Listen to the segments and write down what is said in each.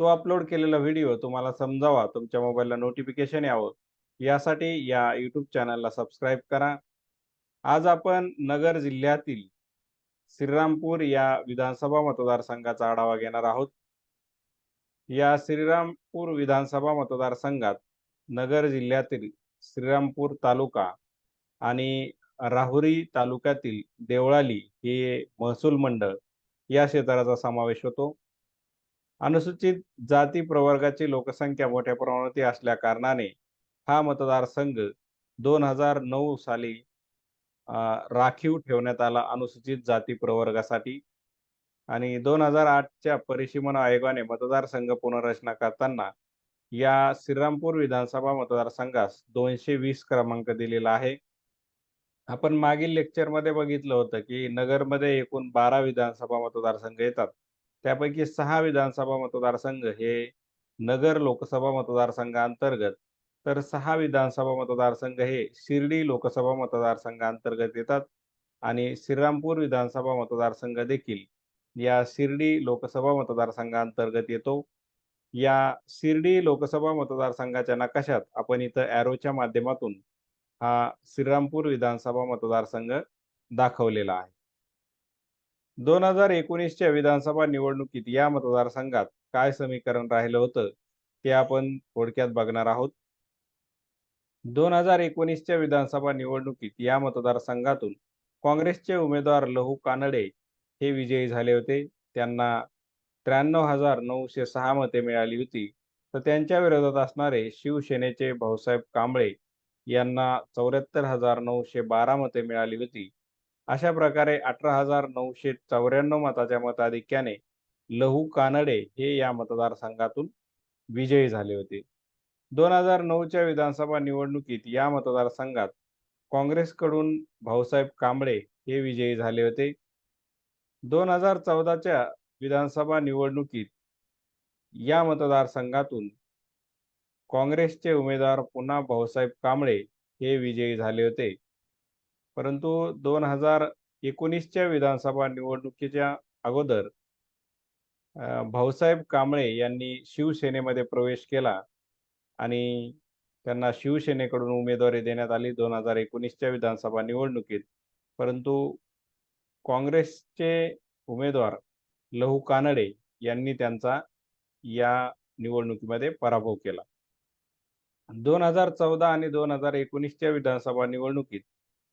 तो अपलोड केलेला व्हिडिओ तुम्हाला समजावा तुमच्या मोबाईलला नोटिफिकेशन यावं. यासाठी या यूट्यूब चॅनलला सबस्क्राईब करा. आज आपण नगर जिल्ह्यातील श्रीरामपूर या विधानसभा मतदारसंघाचा आढावा घेणार आहोत. या श्रीरामपूर विधानसभा मतदारसंघात नगर जिल्ह्यातील श्रीरामपूर तालुका आणि राहुरी तालुक्यातील देवळाली हे महसूल मंडळ या क्षेत्राचा समावेश होतो. अनुसूचित जाती प्रवर्गाची लोकसंख्या मोठ्या प्रमाणात असल्या कारणाने हा मतदारसंघ दोन हजार नऊ साली राखीव ठेवण्यात आला अनुसूचित जाती प्रवर्गासाठी. आणि दोन हजार आठच्या परिसीमन आयोगाने मतदारसंघ पुनर्रचना करताना या श्रीरामपूर विधानसभा मतदारसंघास दोनशे वीस क्रमांक दिलेला आहे. आपण मागील लेक्चरमध्ये बघितलं होतं की नगरमध्ये एकूण बारा विधानसभा मतदारसंघ येतात. त्यापैकी सहा विधानसभा मतदारसंघ हे नगर लोकसभा मतदारसंघांतर्गत तर सहा विधानसभा मतदारसंघ हे शिर्डी लोकसभा मतदारसंघांतर्गत येतात आणि श्रीरामपूर विधानसभा मतदारसंघ देखील या शिर्डी लोकसभा मतदारसंघांतर्गत येतो. या शिर्डी लोकसभा मतदारसंघाच्या नकाशात आपण इथं ॲरोच्या माध्यमातून हा श्रीरामपूर विधानसभा मतदारसंघ दाखवलेला आहे. दोन हजार एकोणीसच्या विधानसभा निवडणुकीत या मतदारसंघात काय समीकरण राहिलं होतं ते आपण थोडक्यात बघणार आहोत. दोन हजार एकोणीसच्या विधानसभा निवडणुकीत या मतदारसंघातून काँग्रेसचे उमेदवार लहू कानडे हे विजयी झाले होते. त्यांना त्र्याण्णव हजार नऊशे सहा मते मिळाली होती. तर त्यांच्या विरोधात असणारे शिवसेनेचे भाऊसाहेब कांबळे यांना चौऱ्याहत्तर हजार नऊशे बारा मते मिळाली होती. अशा प्रकारे अठरा हजार नऊशे चौऱ्याण्णव मताच्या मताधिक्याने लहू कानडे हे या मतदारसंघातून विजयी झाले होते. दोन हजार नऊच्या विधानसभा निवडणुकीत या मतदारसंघात काँग्रेसकडून भाऊसाहेब कांबळे हे विजयी झाले होते. दोन हजार चौदाच्या विधानसभा निवडणुकीत या मतदारसंघातून काँग्रेसचे उमेदवार पुन्हा भाऊसाहेब कांबळे हे विजयी झाले होते. परंतु दोन हजार एकोणीसच्या विधानसभा निवडणुकीच्या अगोदर भाऊसाहेब कांबळे यांनी शिवसेनेमध्ये प्रवेश केला आणि त्यांना शिवसेनेकडून उमेदवारी देण्यात आली दोन हजार एकोणीसच्या विधानसभा निवडणुकीत. परंतु काँग्रेसचे उमेदवार लहू कानडे यांनी त्यांचा या निवडणुकीमध्ये पराभव केला. दोन हजार चौदा आणि दोन हजार एकोणीसच्या विधानसभा निवडणुकीत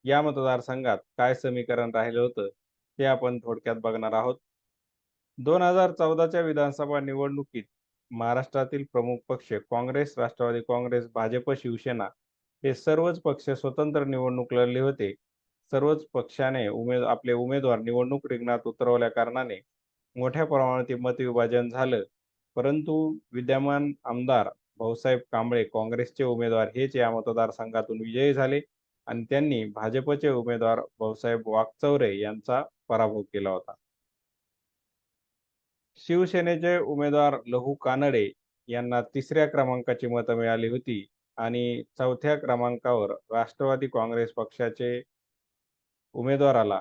या मतदारसंघात काय समीकरण राहिलं होतं ते आपण थोडक्यात बघणार आहोत. दोन हजार चौदाच्या विधानसभा निवडणुकीत महाराष्ट्रातील प्रमुख पक्ष काँग्रेस राष्ट्रवादी काँग्रेस भाजप शिवसेना हे सर्वच पक्ष स्वतंत्र निवडणूक लढले होते. सर्वच पक्षाने उमेद आपले उमेदवार निवडणूक रिंगणात उतरवल्या कारणाने मोठ्या प्रमाणात मतविभाजन झालं. परंतु विद्यमान आमदार भाऊसाहेब कांबळे काँग्रेसचे उमेदवार हेच या मतदारसंघातून विजयी झाले. आणि त्यांनी भाजपचे उमेदवार भाऊसाहेब वाघचौरे यांचा पराभव केला होता. शिवसेनेचे उमेदवार लहू कानडे यांना तिसऱ्या क्रमांकाची मतं मिळाली होती आणि चौथ्या क्रमांकावर राष्ट्रवादी काँग्रेस पक्षाचे उमेदवाराला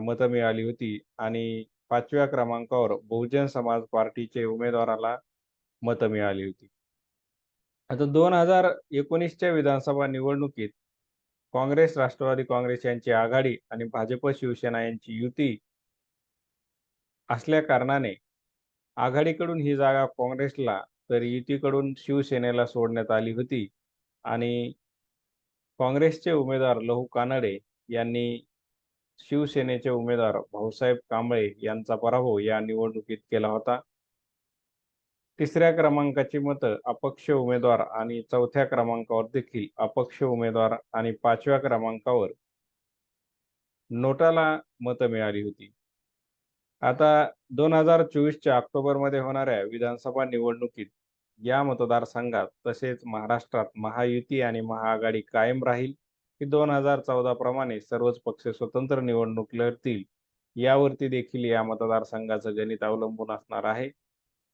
मतं मिळाली होती आणि पाचव्या क्रमांकावर बहुजन समाज पार्टीचे उमेदवाराला मतं मिळाली होती. आता दोन हजार एकोणीसच्या विधानसभा निवडणुकीत काँग्रेस राष्ट्रवादी काँग्रेस यांची आघाडी आणि भाजप शिवसेना यांची युती असल्या कारणाने आघाडीकडून ही जागा काँग्रेसला तर युतीकडून शिवसेनेला सोडण्यात आली होती आणि काँग्रेसचे उमेदवार लहू कानडे यांनी शिवसेनेचे उमेदवार भाऊसाहेब कांबळे यांचा पराभव या निवडणुकीत केला होता. तिसऱ्या क्रमांकाची मतं अपक्ष उमेदवार आणि चौथ्या क्रमांकावर देखील अपक्ष उमेदवार आणि पाचव्या क्रमांकावर नोटाला मतं मिळाली होती. आता दोन हजार चोवीसच्या ऑक्टोबरमध्ये होणाऱ्या विधानसभा निवडणुकीत या मतदारसंघात तसेच महाराष्ट्रात महायुती आणि महाआघाडी कायम राहील की दोन हजार चौदा प्रमाणे सर्वच पक्ष स्वतंत्र निवडणूक लढतील यावरती देखील या मतदारसंघाचं गणित अवलंबून असणार आहे.